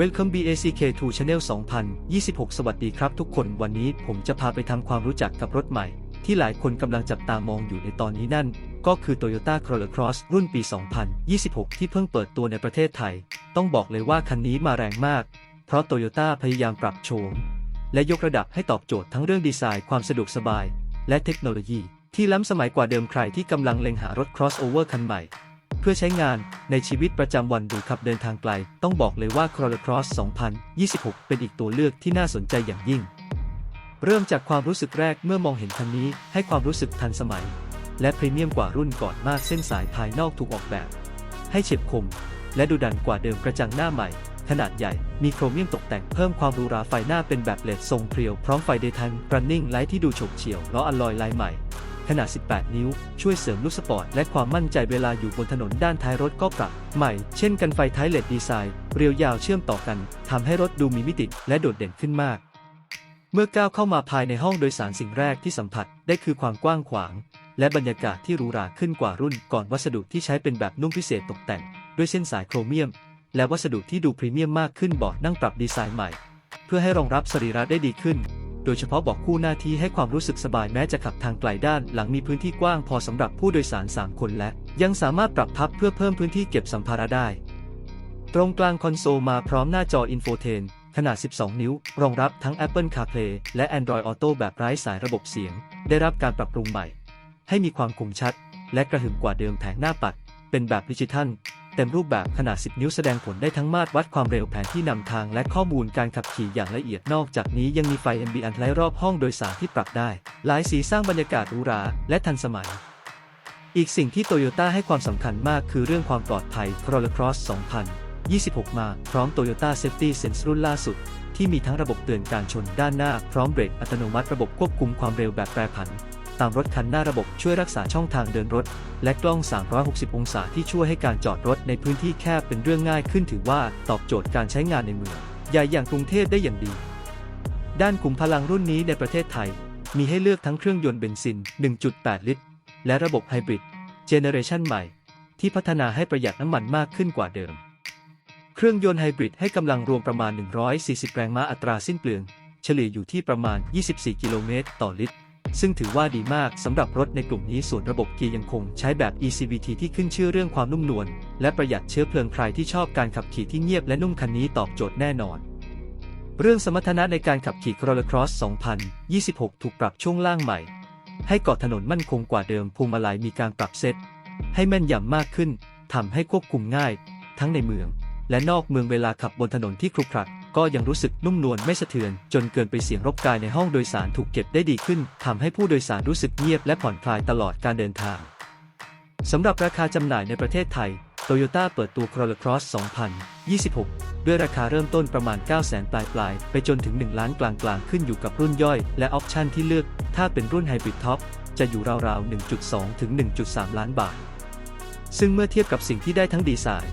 Welcome BACK to Channel 2026 สวัสดีครับทุกคนวันนี้ผมจะพาไปทำความรู้จักกับรถใหม่ ที่หลายคนกำลังจับตามองอยู่ในตอนนี้นั่น ก็คือ Toyota Corolla Cross รุ่นปี 2026 ที่เพิ่งเปิดตัวในประเทศไทย ต้องบอกเลยว่าคันนี้มาแรงมาก เพราะ Toyota พยายามปรับโฉมและยกระดับให้ตอบโจทย์ทั้งเรื่องดีไซน์ความสะดวกสบาย และเทคโนโลยี ที่ล้ำสมัยกว่าเดิมใครที่กำลังเล็งหารถ crossover คันใหม่ เพื่อใช้งานในชีวิตประจำวันหรือขับเดินทางไกล ต้องบอกเลยว่า Corolla Cross 2026 เป็นอีกตัวเลือกที่น่าสนใจอย่างยิ่ง เริ่มจากความรู้สึกแรกเมื่อมองเห็นคันนี้ให้ความรู้สึกทันสมัย และพรีเมียมกว่ารุ่นก่อนมากเส้นสายภายนอกถูกออกแบบ ให้เฉียบคม และดูดันกว่าเดิมกระจังหน้าใหม่ ขนาดใหญ่มีโครเมียมตกแต่งเพิ่มความหรูหราไฟหน้าเป็นแบบเลดทรงเพรียวพร้อมไฟเดย์ไทม์รันนิ่งไลท์ที่ดูโฉบเฉี่ยวล้ออลลอยลายใหม่ ขนาด 18 นิ้ว ช่วยเสริมลูกสปอร์ตและความมั่นใจเวลาอยู่บนถนนด้านท้ายรถก็ปรับใหม่ เช่นกันไฟท้ายเลดดีไซน์ เรียวยาวเชื่อมต่อกันทำให้รถดูมีมิติและโดดเด่นขึ้นมาก เมื่อก้าวเข้ามาภายในห้องโดยสารสิ่งแรกที่สัมผัสได้คือความกว้างขวาง และบรรยากาศที่หรูหราขึ้นกว่ารุ่นก่อนวัสดุที่ใช้เป็นแบบนุ่มพิเศษตกแต่ง ด้วยเส้นสายโครเมียม และวัสดุที่ดูพรีเมียมมากขึ้นเบาะนั่งปรับดีไซน์ใหม่ เพื่อให้รองรับสรีระได้ดีขึ้น โดยเฉพาะบอกคู่หน้าที่ให้ความรู้สึกสบายแม้จะขับทางไกลด้านหลังมีพื้นที่กว้างพอสำหรับผู้โดยสาร 3 คนและ ยังสามารถปรับพับเพื่อเพิ่มพื้นที่เก็บสัมภาระได้ ตรงกลางคอนโซลมาพร้อมหน้าจออินโฟเทนขนาด 12 นิ้ว รองรับทั้ง Apple CarPlay และ Android Auto แบบไร้สายระบบเสียง ได้รับการปรับปรุงใหม่ ให้มีความคมชัด และกระหึ่มกว่าเดิมแผงหน้าปัด เป็นแบบดิจิทัล เต็มรูปแบบขนาด 10 นิ้วแสดงผลได้ทั้งมาตรวัดความเร็วแผนที่นำทางและข้อมูลการขับขี่อย่างละเอียดนอกจากนี้ยังมีไฟ ambient light รอบห้องโดยสารที่ปรับได้ หลายสีสร้างบรรยากาศหรูหราและทันสมัย อีกสิ่งที่โตโยต้าให้ความสำคัญมากคือเรื่องความปลอดภัย Corolla Cross 2026 มาพร้อม Toyota Safety Sense รุ่นล่าสุดที่มีทั้งระบบเตือนการชนด้านหน้า พร้อมเบรกอัตโนมัติระบบควบคุมความเร็วแบบแปรผัน ตามรถคันหน้าระบบช่วยรักษาช่องทางเดินรถ และกล้อง 360 องศาที่ช่วยให้การจอดรถในพื้นที่แคบเป็นเรื่องง่ายขึ้นถือว่าตอบโจทย์การใช้งานในเมืองใหญ่อย่างกรุงเทพได้อย่างดี ด้านกลุ่มพลังรุ่นนี้ในประเทศไทย มีให้เลือกทั้งเครื่องยนต์เบนซิน 1.8 ลิตร และระบบไฮบริดเจเนเรชันใหม่ ที่พัฒนาให้ประหยัดน้ำมันมากขึ้นกว่าเดิม เครื่องยนต์ไฮบริดให้กำลังรวมประมาณ 140 แรงม้าอัตราสิ้นเปลือง เฉลี่ยอยู่ที่ประมาณ 24 กิโลเมตรต่อลิตร ซึ่งถือว่าดีมากสำหรับรถในกลุ่มนี้ส่วนระบบเกียร์ยังคงใช้แบบ ECVT ที่ขึ้นชื่อเรื่องความนุ่มนวลและประหยัดเชื้อเพลิงใครที่ชอบการขับขี่ที่เงียบและนุ่มคันนี้ตอบโจทย์แน่นอน เรื่องสมรรถนะในการขับขี่ Corolla Cross 2026 ถูกปรับช่วงล่างใหม่ ให้เกาะถนนมั่นคงกว่าเดิมพวงมาลัยมีการปรับเซตให้แม่นยำมากขึ้นทำให้ควบคุมง่าย ทั้งในเมือง และนอกเมืองเวลาขับบนถนนที่ครุขระ ก็ยังรู้สึกนุ่มนวลไม่สะเทือน จนเกินไปเสียงรบกายในห้องโดยสารถูกเก็บได้ดีขึ้นทำให้ผู้โดยสารรู้สึกเงียบและผ่อนคลายตลอดการเดินทางสำหรับราคาจำหน่ายในประเทศไทย Toyota เปิดตัว Corolla Cross 2026 ด้วยราคาเริ่มต้นประมาณ 900,000 ปลายปลายๆไปจนถึง 1 ล้านกลางๆขึ้นอยู่กับรุ่นย่อย และออปชันที่เลือก ถ้าเป็นรุ่นไฮบริดท็อปจะอยู่ราวๆ 1.2 ถึง 1.3 ล้านบาท ซึ่งเมื่อเทียบกับสิ่งที่ได้ทั้งดีไซน์